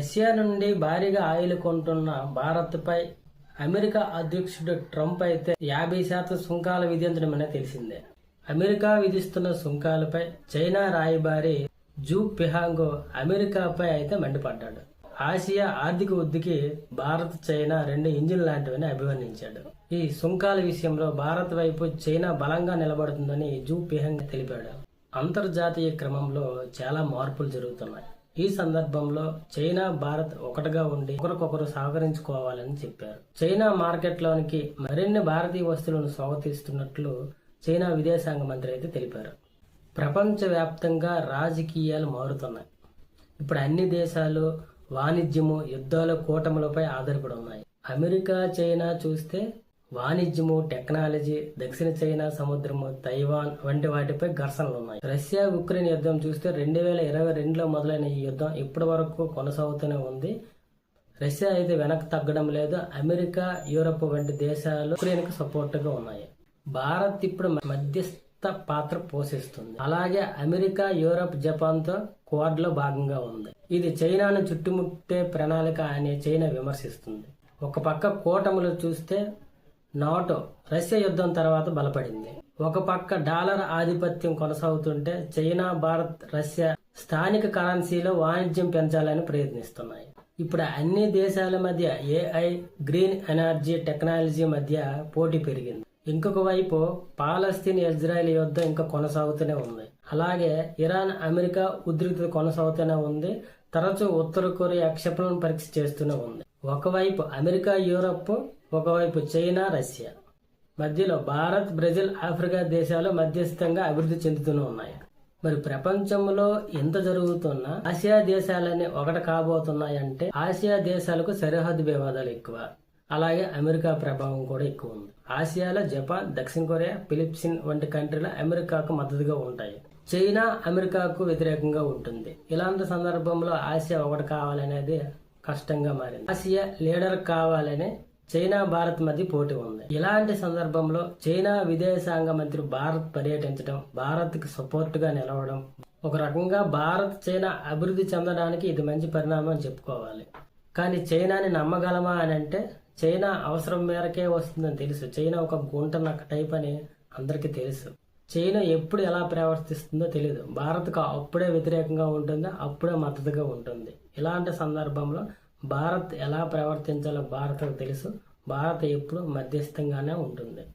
Russia నుండి భారీగా oil కొంటున్న భారత్పై అమెరికా అధ్యక్షుడు ట్రంప్ అయితే యాభై శాతం సుంకాలు విధించడం అనేది తెలిసిందే. అమెరికా విధిస్తున్న సుంకాలపై చైనా రాయబారి జూ పిహాంగో అమెరికాపై అయితే మండిపడ్డాడు. ఆసియా ఆర్థిక వృద్ధికి భారత్ చైనా రెండు ఇంజిన్ లాంటివని అభివర్ణించాడు. ఈ సుంకాల విషయంలో భారత్ వైపు చైనా బలంగా నిలబడుతుందని జూ పిహాంగ్ తెలిపాడు. అంతర్జాతీయ క్రమంలో చాలా మార్పులు జరుగుతున్నాయి. ఈ సందర్భంలో చైనా భారత్ ఒకటిగా ఉండి ఒకరికొకరు సహకరించుకోవాలని చెప్పారు. చైనా మార్కెట్లోనికి మరిన్ని భారతీయ వస్తువులను స్వాగతిస్తున్నట్లు చైనా విదేశాంగ మంత్రి అయితే తెలిపారు. ప్రపంచవ్యాప్తంగా రాజకీయాలు మారుతున్నాయి. ఇప్పుడు అన్ని దేశాలు వాణిజ్యము యుద్ధాలు కూటములపై ఆధారపడి ఉన్నాయి. అమెరికా చైనా చూస్తే వాణిజ్యము టెక్నాలజీ దక్షిణ చైనా సముద్రము తైవాన్ వంటి వాటిపై ఘర్షణలు ఉన్నాయి రష్యా ఉక్రెయిన్ యుద్ధం చూస్తే రెండు వేల ఇరవై రెండులో మొదలైన ఈ యుద్ధం ఇప్పటి వరకు కొనసాగుతూనే ఉంది. రష్యా అయితే వెనక్కి తగ్గడం లేదు. అమెరికా యూరప్ వంటి దేశాలు ఉక్రెయిన్కు సపోర్ట్గా ఉన్నాయి. భారత్ ఇప్పుడు మధ్యస్థ పాత్ర పోషిస్తుంది. అలాగే అమెరికా యూరప్ జపాన్తో క్వాడ్లో భాగంగా ఉంది. ఇది చైనాను చుట్టుముట్టే ప్రణాళిక అని చైనా విమర్శిస్తుంది. ఒక పక్క కూటములు చూస్తే నాటో రష్యా యుద్ధం తర్వాత బలపడింది. ఒక పక్క డాలర్ ఆధిపత్యం కొనసాగుతుంటే చైనా భారత్ రష్యా స్థానిక కరెన్సీలో వాణిజ్యం పెంచాలని ప్రయత్నిస్తున్నాయి. ఇప్పుడు అన్ని దేశాల మధ్య ఏఐ గ్రీన్ ఎనర్జీ టెక్నాలజీ మధ్య పోటీ పెరిగింది. ఇంకొక వైపు పాలస్తీన్ ఇజ్రాయెల్ యుద్ధం ఇంకా కొనసాగుతూనే ఉంది. అలాగే ఇరాన్ అమెరికా ఉద్రిక్తత కొనసాగుతూనే ఉంది. తరచూ ఉత్తర కొరియా క్షిపణులను పరీక్ష చేస్తూనే ఉంది. ఒకవైపు అమెరికా యూరప్ ఒకవైపు చైనా రష్యా. మధ్యలో భారత్ బ్రెజిల్ ఆఫ్రికా దేశాలు మధ్యస్థంగా అభివృద్ధి చెందుతూనే ఉన్నాయి. మరి ప్రపంచంలో ఎంత జరుగుతున్నా ఆసియా దేశాలన్నీ ఒకటి కాబోతున్నాయంటే ఆసియా దేశాలకు సరిహద్దు వివాదాలు ఎక్కువ. అలాగే అమెరికా ప్రభావం కూడా ఎక్కువ ఉంది. ఆసియాలో జపాన్ దక్షిణ కొరియా ఫిలిప్సిన్ వంటి కంట్రీలు అమెరికాకు మద్దతుగా ఉంటాయి. చైనా అమెరికాకు వ్యతిరేకంగా ఉంటుంది. ఇలాంటి సందర్భంలో ఆసియా ఒకటి కావాలనేది కష్టంగా మారింది. ఆసియా లీడర్ కావాలని చైనా భారత్ మధ్య పోటీ ఉంది. ఇలాంటి సందర్భంలో చైనా విదేశాంగ మంత్రి భారత్ పర్యటించడం భారత్కి సపోర్ట్గా నిలవడం ఒక రకంగా భారత్ చైనా అభివృద్ధి చెందడానికి ఇది మంచి పరిణామం చెప్పుకోవాలి. కానీ చైనాని నమ్మగలమా అని అంటే చైనా అవసరం మేరకే వస్తుందని తెలుసు. చైనా ఒక గుంట నక్క టైప్ అని అందరికీ తెలుసు. చైనా ఎప్పుడు ఎలా ప్రవర్తిస్తుందో తెలియదు భారత్కు అప్పుడే వ్యతిరేకంగా ఉంటుంది? అప్పుడే మద్దతుగా ఉంటుంది. ఇలాంటి సందర్భంలో భారత్ ఎలా ప్రవర్తించాలో భారత్కు తెలుసు. భారత్ ఎప్పుడు మధ్యస్థంగానే ఉంటుంది.